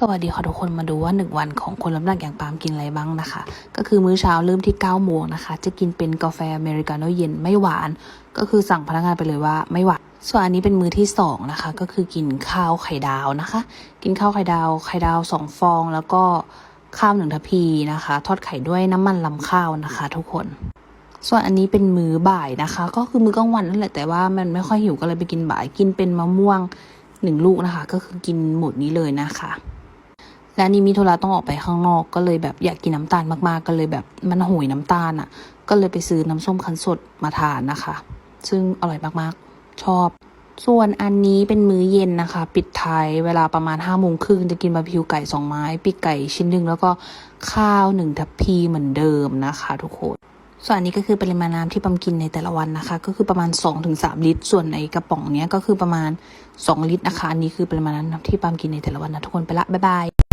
สวัสดีค่ะทุกคนมาดูว่า 1 วันของคนลำดักอย่างปาล์มกินอะไรบ้างนะคะ ก็คือมื้อเช้าเริ่มที่9โมงนะคะ จะกินเป็นกาแฟอเมริกาโน่เย็นไม่หวาน ก็คือสั่งพนักงานไปเลยว่าไม่หวานส่วนอันนี้เป็นมื้อที่2นะคะ ก็คือกินข้าวไข่ดาวนะคะ กินข้าวไข่ดาวไข่ดาว2ฟอง แล้วก็ข้าวหนึ่งทัพพีนะคะ ทอดไข่ด้วยน้ำมันลำข้าวนะคะ ทุกคน ส่วนอันนี้เป็นมื้อบ่ายนะคะ ก็คือมื้อกลางวันนั่นแหละแต่ว่ามันไม่ค่อยหิวก็เลยไปกินบ่ายกินเป็นมะม่วงหนึ่งลูกนะคะ ก็คือกินหมดนี้เลยนะคะ และนนี้มีธุระต้องออกไปข้างนอก ก็เลยแบบอยากกินน้ำตาลมากๆ ก็เลยแบบมันโหยน้ำตาลอะ่ะ ก็เลยไปซื้อน้ำส้มคั้นสดมาทานนะคะ ซึ่งอร่อยมากๆ ชอบ ส่วนอันนี้เป็นมื้อเย็นนะคะ ปิดท้ายเวลาประมาณห้าโมงครึ่งจะกินบาร์บีคิวไก่สองไม้ปีกไก่ชิ้นหนึ่งแล้วก็ข้าวหนึ่งทัพพีเหมือนเดิมนะคะ ทุกคนส่วนอันนี้ก็คือปริมาณน้ำที่ปั๊มกินในแต่ละวันนะคะ ก็คือประมาณ 2-3 ลิตร ส่วนในกระป๋องเนี้ยก็คือประมาณ 2 ลิตรนะคะ อันนี้คือปริมาณน้ำที่ปั๊มกินในแต่ละวันนะทุกคนไปละ บ๊ายบาย